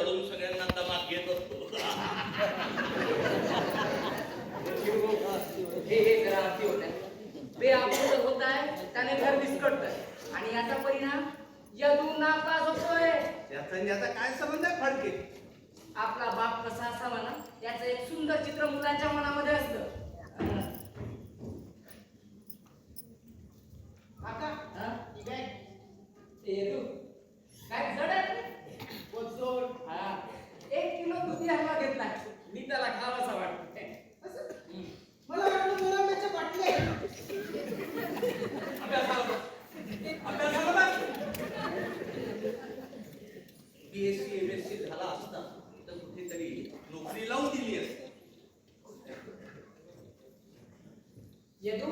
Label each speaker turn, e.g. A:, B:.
A: चढून सगळ्यांना दमात घेत असतो.
B: हे हे जरा अति होत आहे. बे आपण होत आहे त्याने घर विस्कटत आणि याचा परिणाम यदू नापास होतोय
C: याचा आणि याचा काय संबंध आहे फडके?
B: आपला बाप कसा असावा ना याचं एक सुंदर चित्र मुलांच्या मनामध्ये असतं.
D: काका
B: हा? ते
A: बीएससी एमएससी झाला असता तर कुठेतरी नोकरी लावून दिली असते.
B: येतो?